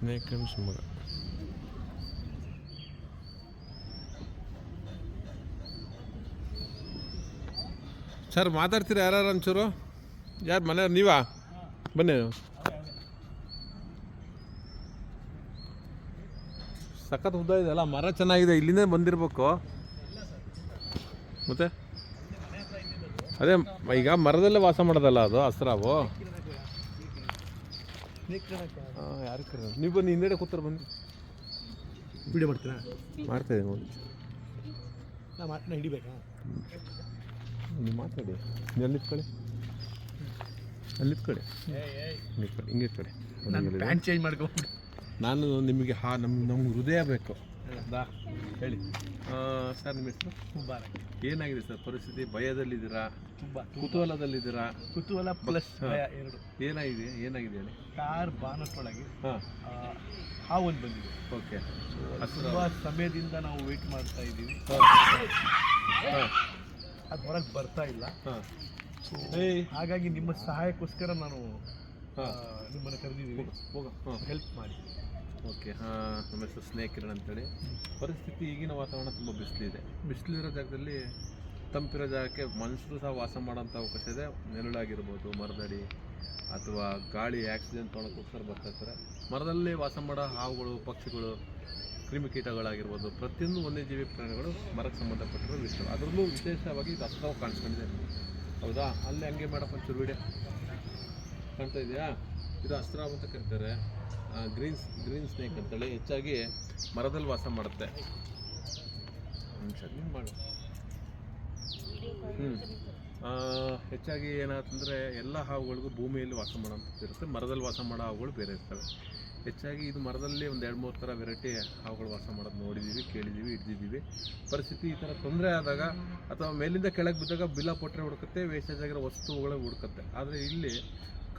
And Shivamogga sir ಮಾತಾಡ್ತೀರಾ ಯಾರು ಒಂಚೂರು ಯಾರು ಮನೆಯವ್ರು ನೀವಾ ಬನ್ನಿ ಸಖತ್ ಉದ್ದ ಇದೆ ಅಲ್ಲ ಮರ ಚೆನ್ನಾಗಿದೆ ಇಲ್ಲಿಂದ ಬಂದಿರಬೇಕು ಮತ್ತೆ ಅದೇ ಈಗ ಮರದಲ್ಲೇ ವಾಸ ಮಾಡೋದಲ್ಲ ಅದು ಅಸ್ರಾವು ಹಾಂ ಯಾರು ಕರೆ ನೀವು ಬನ್ನಿ ಹಿಂದೆಡೆ ಕೂತಾರೆ ಬನ್ನಿ. ವಿಡಿಯೋ ಮಾಡ್ತೀರಾ? ಮಾಡ್ತಾ ಇದ್ದೀನಿ ನಾ ಮಾ- ನಾ ಹಿಡಿಬೇಕಾ? ನೀವು ಮಾತಾಡಿ. ನೀವು ಅಲ್ಲಿ ನಿಂತ್ಕೊಳ್ಳಿ. ಅಲ್ಲಿ ನಿಂತ್ಕೊಳ್ಳಿ. ನಿಂತ್ಕೊಳ್ಳಿ ಹಿಂಗೆ ನಾನು ಹಿಂಗೆ ಇಡಿ. ಪ್ಯಾಂಟ್ ಚೇಂಜ್ ಮಾಡ್ಕೊಂಡು ನಾನು ನಿಮಗೆ ಹಾ ನಮ್ಮ ನಮ್ಗೆ ಹೃದಯ ಬೇಕು. ದಾ ಹೇಳಿ. ಸರ್ ನಿಮ್ಮ ಹೆಸರು? ಮುಬಾರಕ್ ಏನಾಗಿದೆ ಸರ್ ಪರಿಸ್ಥಿತಿ? ಭಯದಲ್ಲಿದ್ದೀರಾ? ತುಂಬ ಕುತೂಹಲದಲ್ಲಿದ್ದೀರಾ? ಕುತೂಹಲ ಪ್ಲಸ್ ಭಯ ಎರಡು. ಏನಾಗಿದೆ ಏನಾಗಿದೆ ಹೇಳಿ. ಕಾರ್ ಬಾನಟ್ಟೊಳಗೆ ಹಾಂ. ಹಾವು ಒಂದು ಬಂದಿದೆ. ಓಕೆ. ತುಂಬ ಸಮಯದಿಂದ ನಾವು ವೆಯ್ಟ್ ಮಾಡ್ತಾ ಇದ್ದೀವಿ. ಹಾಂ. ಅದು ಹೊರಗೆ ಬರ್ತಾ ಇಲ್ಲ. ಹಾಗಾಗಿ ನಿಮ್ಮ ಸಹಾಯಕ್ಕೋಸ್ಕರ ನಾನು ನಿಮ್ಮನ್ನು ಕರೆದಿದ್ದೀವಿ ಹೆಲ್ಪ್ ಮಾಡಿ. ಓಕೆ, ಹಾಂ, ನಮ್ಮ ಹೆಸರು ಸ್ನೇಕ್ ಕಿರಣ್ ಅಂತೇಳಿ. ಪರಿಸ್ಥಿತಿ ಈಗಿನ ವಾತಾವರಣ ತುಂಬ ಬಿಸಿಲಿದೆ ಬಿಸಿಲಿರೋ ಜಾಗದಲ್ಲಿ ತಂಪಿರೋ ಜಾಗಕ್ಕೆ ಮನುಷ್ಯರು ಸಹ ವಾಸ ಮಾಡೋಂಥ ಅವಕಾಶ ಇದೆ. ನೆರಳಾಗಿರ್ಬೋದು, ಮರದಡಿ ಅಥವಾ ಗಾಳಿ ಆಕ್ಸಿಜನ್ ತೊಗೊಳಕ್ಕೋಸ್ಕರ ಬರ್ತಾ ಇರ್ತಾರೆ. ಮರದಲ್ಲಿ ವಾಸ ಮಾಡೋ ಹಾವುಗಳು, ಪಕ್ಷಿಗಳು, ಕ್ರಿಮಿಕೀಟಗಳಾಗಿರ್ಬೋದು, ಪ್ರತಿಯೊಂದು ವನ್ಯಜೀವಿ ಪ್ರಾಣಿಗಳು ಮರಕ್ಕೆ ಸಂಬಂಧಪಟ್ಟಿರೋ ವಿಷಯ. ಅದರಲ್ಲೂ ವಿಶೇಷವಾಗಿ ಇದು ಅಸ್ತಾವ ಕಾಣಿಸ್ಕೊಂಡಿದೆ. ಹೌದಾ? ಅಲ್ಲಿ ಹಂಗೆ ಮಾಡಪ್ಪ ಒಂಚೂರು ವಿಡಿಯೋ ಕಾಣ್ತಾ ಇದೆಯಾ? ಇದು ಅಸ್ತ್ರ ಅಂತ ಕರೀತಾರೆ. ಗ್ರೀನ್ ಗ್ರೀನ್ ಸ್ನೇಕ್ ಅಂತೇಳಿ ಹೆಚ್ಚಾಗಿ ಮರದಲ್ಲಿ ವಾಸ ಮಾಡುತ್ತೆ. ಹೆಚ್ಚಾಗಿ ಏನಾಗ್ತಂದರೆ ಎಲ್ಲ ಹಾವುಗಳಿಗೂ ಭೂಮಿಯಲ್ಲಿ ವಾಸ ಮಾಡೋಂಥದ್ದು ಇರುತ್ತೆ. ಮರದಲ್ಲಿ ವಾಸ ಮಾಡೋ ಹಾವುಗಳು ಬೇರೆ ಇರ್ತವೆ. ಹೆಚ್ಚಾಗಿ ಇದು ಮರದಲ್ಲಿ ಒಂದು ಎರಡು ಮೂರು ಥರ ವೆರೈಟಿ ಹಾವುಗಳು ವಾಸ ಮಾಡೋದು ನೋಡಿದ್ದೀವಿ ಕೇಳಿದ್ದೀವಿ ಹಿಡ್ದಿದ್ದೀವಿ ಪರಿಸ್ಥಿತಿ ಈ ಥರ ತೊಂದರೆ ಆದಾಗ ಅಥವಾ ಮೇಲಿಂದ ಕೆಳಗೆ ಬಿದ್ದಾಗ ಬಿಲ್ಲ ಪೊಟ್ರೆ ಹುಡುಕುತ್ತೆ ವೇಸ್ಟೇಜ್ ಆಗಿರೋ ವಸ್ತುಗಳು ಹುಡುಕುತ್ತೆ. ಆದರೆ ಇಲ್ಲಿ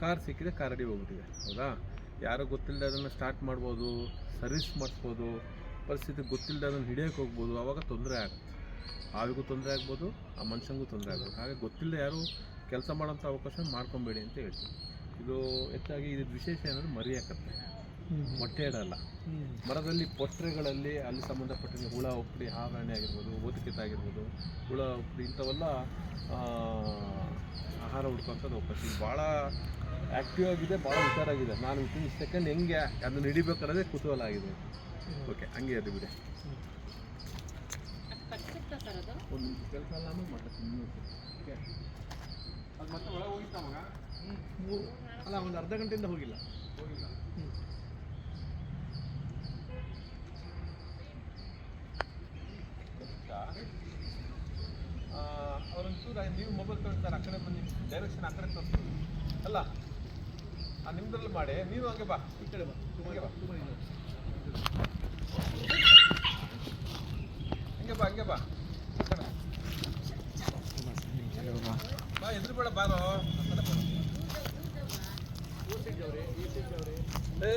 ಕಾರ್ ಸಿಕ್ಕಿದೆ ಕಾರಡಿ ಹೋಗ್ಬಿಟ್ಟಿದೆ. ಹೌದಾ? ಯಾರೋ ಗೊತ್ತಿಲ್ಲದೆ ಅದನ್ನು ಸ್ಟಾರ್ಟ್ ಮಾಡ್ಬೋದು ಸರ್ವಿಸ್ ಮಾಡಿಸ್ಬೋದು ಪರಿಸ್ಥಿತಿ ಗೊತ್ತಿಲ್ಲದೆ ಅದನ್ನು ಹಿಡಿಯೋಕೆ ಹೋಗ್ಬೋದು ಆವಾಗ ತೊಂದರೆ ಆಗುತ್ತೆ. ಆವಿಗೂ ತೊಂದರೆ ಆಗ್ಬೋದು ಆ ಮನುಷ್ಯನಿಗೂ ತೊಂದರೆ ಆಗ್ಬೋದು. ಹಾಗೆ ಗೊತ್ತಿಲ್ಲದೆ ಯಾರು ಕೆಲಸ ಮಾಡೋಂಥ ಅವಕಾಶ ಮಾಡ್ಕೊಬೇಡಿ ಅಂತ ಹೇಳ್ತೀನಿ. ಇದು ಹೆಚ್ಚಾಗಿ ಇದು ವಿಶೇಷ ಏನಂದ್ರೆ ಮರೆಯಾಕತ್ತೆ. ಮೊಟ್ಟೆ ಇಡಲ್ಲ. ಮರದಲ್ಲಿ ಪೊಟ್ರೆಗಳಲ್ಲಿ ಅಲ್ಲಿ ಸಂಬಂಧಪಟ್ಟಿನ ಹುಳ ಉಪ್ಪಡಿ ಹಾವರಣೆ ಆಗಿರ್ಬೋದು ಓದಕಿತ ಆಗಿರ್ಬೋದು ಹುಳ ಉಪ್ಪಡಿ ಇಂಥವೆಲ್ಲ ಆಹಾರ ಹುಡ್ಕೋಂಥದ್ದು ಅವಕಾಶ. ಭಾಳ ಆ್ಯಕ್ಟಿವ್ ಆಗಿದೆ ಭಾಳ ಹುಷಾರಾಗಿದೆ. ನಾನು ವಿತಿನ್ ಸೆಕೆಂಡ್ ಹೆಂಗೆ ಅದನ್ನು ಹಿಡಿಬೇಕನ್ನೋದೇ ಕುತೂಹಲ ಆಗಿದೆ. ಓಕೆ ಹಂಗೆ ಅದು ಬಿಡಿ. ಒಂದು ಕೆಲಸ ಓಕೆ ಅದು ಮತ್ತೆ ಒಳಗೆ ಹೋಗಿ ಅಲ್ಲ, ಒಂದು ಅರ್ಧ ಗಂಟೆಯಿಂದ ಹೋಗಿಲ್ಲ. ಹೋಗಿಲ್ಲ. ಅವ್ರೊಂಚೂರು ನೀವು ಮೊಬೈಲ್ ತಗೊಳ್ತಾರೆ ಆ ಕಡೆ ಬಂದು ಡೈರೆಕ್ಷನ್ ಆ ಕಡೆ ತೋರಿಸ್ತೀವಿ ಅಲ್ಲ ನಿಮ್ದ್ರಲ್ಲಿ ಮಾಡಿ ನೀವು ಹಂಗೆ ಬಾ ಈ ಕಡೆ ಬಾ ಹಂಗೆ ಬಾ ತುಂಬ ಇದೆ. ಹಂಗೆ ಬಾ ಹಂಗೆ ಬಾ ಈ ಕಡೆ. ಬಾ ಎದುರು ಬೇಡ ಬಾರೋ ಆ ಕಡೆ ಬಾ. ಏ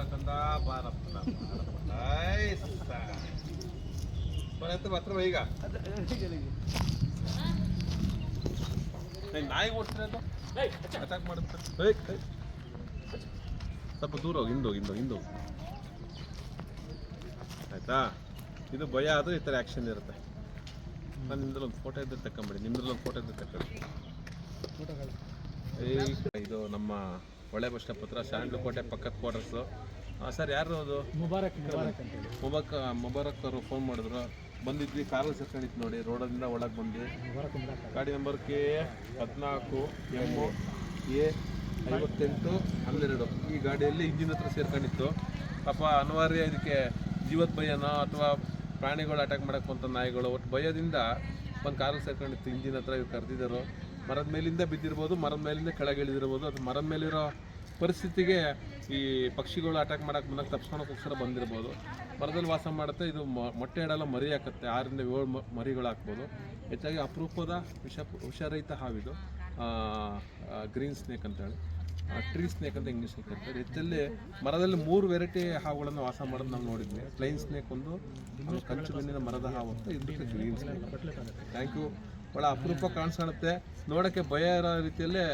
ಬಾರಕಂದ ಬಾರಪ್ಪ ಬರತ್ತೆ ಮಾತ್ರ ಈಗ. ಅಟ್ಯಾಕ್ ಮಾಡುತ್ತೆ. ಸ್ವಲ್ಪ ದೂರ ಹೋಗಿ, ಹಿಂದೋಗಿ ಹಿಂದೋಗಿ ಹಿಂದೋಗಿ. ಆಯ್ತಾ? ಇದು ಭಯ ಆದರೆ ಈ ಥರ ಆ್ಯಕ್ಷನ್ ಇರುತ್ತೆ. ನಾನು ನಿಮ್ದ್ರಲ್ಲಿ ಒಂದು ಫೋಟೋ ಇದ್ದರೆ ತಕೊಂಬಿಡಿ ನಿಮ್ದ್ರಲ್ಲಿ ಒಂದು ಫೋಟೋ ಇದ್ದರೆ. ಏಯ್, ಇದು ನಮ್ಮ ಒಳ್ಳೆ ಬಸ್ ಸ್ಟಾಪ್ ಹತ್ರ ಶಾಂಡ್ಲು ಕೋಟೆ ಪಕ್ಕದ ಕ್ವಾರ್ಟರ್ಸು ಸರ್ ಯಾರು ಅದು? ಮುಬಾರಕ್ ಮುಬಾರಕ್ ಮುಬಾರಕ್ ಅವರು ಫೋನ್ ಮಾಡಿದ್ರು. ಬಂದಿದ್ವಿ ಕಾರಲ್ಲಿ ಸೇರ್ಕೊಂಡಿತ್ತು ನೋಡಿ ರೋಡದಿಂದ ಒಳಗೆ ಬಂದು ಗಾಡಿ ನಂಬರ್ ಕೆ ಹದಿನಾಲ್ಕು ಎಮ್ಮು ಎ ಐವತ್ತೆಂಟು ಹನ್ನೆರಡು. ಈ ಗಾಡಿಯಲ್ಲಿ ಇಂಜಿನ್ ಹತ್ರ ಸೇರ್ಕೊಂಡಿತ್ತು. ಪಾಪ ಅನಿವಾರ್ಯ ಇದಕ್ಕೆ ಜೀವದ ಭಯನೋ ಅಥವಾ ಪ್ರಾಣಿಗಳು ಅಟ್ಯಾಕ್ ಮಾಡೋಕ್ಕಂಥ ನಾಯಿಗಳು ಒಟ್ಟು ಭಯದಿಂದ ಒಂದು ಕಾರಲ್ಲಿ ಸೇರ್ಕೊಂಡಿತ್ತು ಇಂಜಿನ್ ಹತ್ರ ಇವ್ರು ಕರೆದಿದ್ದರು. ಮರದ ಮೇಲಿಂದ ಬಿದ್ದಿರ್ಬೋದು, ಮರದ ಮೇಲಿಂದ ಕೆಳಗೆ ಇಳಿದಿರ್ಬೋದು. ಅದು ಮರದ ಮೇಲಿರೋ ಪರಿಸ್ಥಿತಿಗೆ ಈ ಪಕ್ಷಿಗಳು ಅಟ್ಯಾಕ್ ಮಾಡಕ್ಕೆ ಬಂದಾಗ ತಪ್ಸ್ಕೊಳಕ್ಕೋಸ್ಕರ ಬಂದಿರ್ಬೋದು. ಮರದಲ್ಲಿ ವಾಸ ಮಾಡುತ್ತೆ, ಇದು ಮೊಟ್ಟೆ ಇಡಲ್ಲ ಮರಿ ಹಾಕುತ್ತೆ. ಆರರಿಂದ ಏಳು ಮರಿಗಳು ಹಾಕ್ಬೋದು. ಹೆಚ್ಚಾಗಿ ಅಪರೂಪದ ವಿಷ, ವಿಷರಹಿತ ಹಾವಿದು. ಗ್ರೀನ್ ಸ್ನೇಕ್ ಅಂತೇಳಿ. ಟ್ರೀ ಸ್ನೇಕ್ ಅಂತ ಇಂಗ್ಲೀಷ್ ಕರೀತಾರೆ. ಹೆಚ್ಚಲ್ಲಿ ಮರದಲ್ಲಿ ಮೂರು ವೆರೈಟಿ ಹಾವುಗಳನ್ನು ವಾಸ ಮಾಡೋದು ನಾವು ನೋಡಿದ್ವಿ. ಪ್ಲೈನ್ ಸ್ನೇಕ್ ಒಂದು ಕಂಚು ಮಣ್ಣಿನ ಮರದ ಹಾವು ಅಂತ ಇದು ಗ್ರೀನ್ ಸ್ನೇಕ್ ಥ್ಯಾಂಕ್ ಯು ಭಾಳ ಅಪರೂಪ ಕಾಣಿಸ್ಕೊಳ್ಳುತ್ತೆ ನೋಡೋಕ್ಕೆ ಭಯ ಇರೋ ರೀತಿಯಲ್ಲೇ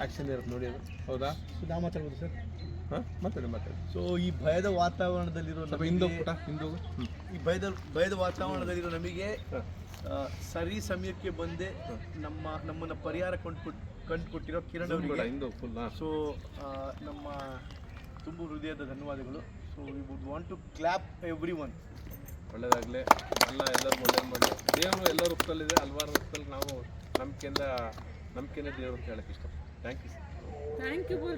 ಆ್ಯಕ್ಷನ್ ಇರುತ್ತೆ ನೋಡಿ ಅದು. ಹೌದಾ? ಸುದಾ ಮಾತಾಡ್ಬೋದು ಸರ್. ಹಾಂ? ಮಾತಾಡಿ ಮಾತಾಡಿ. ಸೊ ಈ ಭಯದ ವಾತಾವರಣದಲ್ಲಿರೋ ನಮ್ಮ ಹಿಂದೂ ಪುಟ ಹಿಂದೂ ಈ ಭಯದ ಭಯದ ವಾತಾವರಣದಲ್ಲಿರೋ ನಮಗೆ ಸರಿ ಸಮಯಕ್ಕೆ ಬಂದೆ ನಮ್ಮ ನಮ್ಮನ್ನ ಪರಿಹಾರ ಕಂಡು ಕೊಟ್ಟಿರೋ ಕಿರಣ್ ಅವರಿಗೆ. ಹಿಂದೂ ಫುಲ್ ಸೊ ನಮ್ಮ ತುಂಬು ಹೃದಯದ ಧನ್ಯವಾದಗಳು. So we would want to clap every one ಒಳ್ಳೇದಾಗಲಿ. ಅಲ್ಲ ಎಲ್ಲರೂ ಒಳ್ಳೇದು ಮಾಡಿ ದೇವರು ಎಲ್ಲ ರೂಪದಲ್ಲಿದೆ, ಹಲ್ವಾರು ರೂಪದಲ್ಲಿ ನಾವು ನಂಬಿಕೆಯಿಂದ ನಂಬಿಕೆನೇ ದೇವರು ಕೇಳೋಕ್ಕೆ ಇಷ್ಟ thank you sir thank you bowl